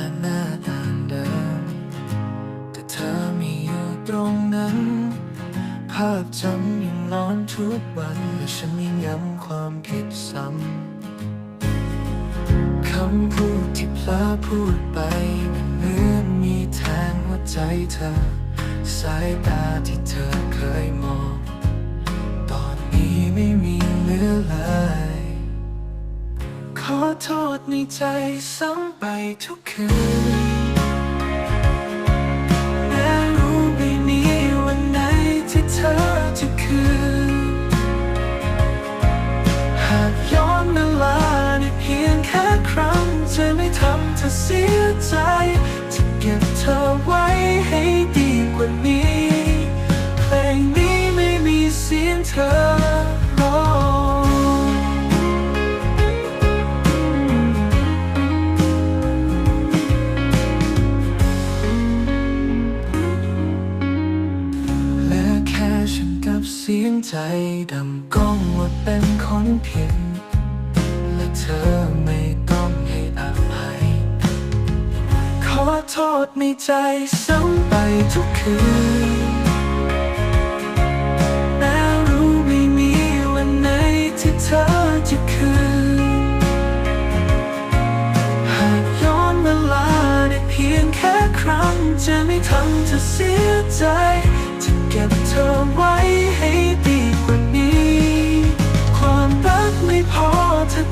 าหน้าต่างเดิม แต่เธอไม่อยู่ตรงนั้น ภาพจำยังร้อนทุกวันและฉันยังย้ำความผิดซ้ำคำพูดที่เพลอพูดไปมันเหมือนมีแทงหัวใจเธอ สายตาที่เธอเคยมอง โทษในใจซ้ำไปทุกคืนแม้รู้ไม่มีวันไหนที่เธอจะคืน หากย้อนเวลาได้เพียงแค่ครั้งจะไม่ทำเธอเสียใจ จะเก็บเธอไว้ให้ดีกว่านี้ เพลงนี้ไม่มีเสียงเธอ สียงใจดำก้องว่าเป็นคนผิดและเธอไม่ต้องให้อภัย ขอโทษในใจซ้ำไปทุกคืนแม้รู้ไม่มีวันไหนที่เธอจะคืน หากย้อนเวลาได้เพียงแค่ครั้ง จะไม่ทำเธอเสียใจ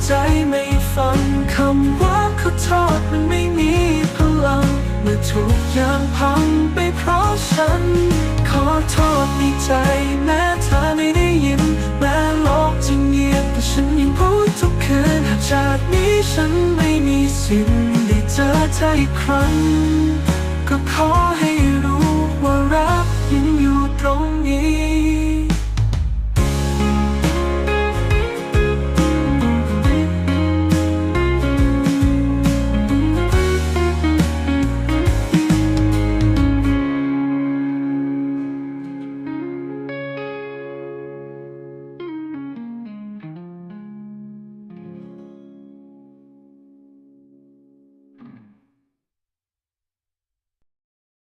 ใจไม่ฟังคำว่าขอโทษมันไม่มีพลัง เมื่อทุกอย่างพังไปเพราะฉัน ขอโทษในใจแม้เธอไม่ได้ยินแม้โลกจะเงียบแต่ฉันยังพูดทุกคืนหากจากนี้ฉันไม่มีสิทธิ์ได้เจอเธออีกครั้ง ก็ขอให้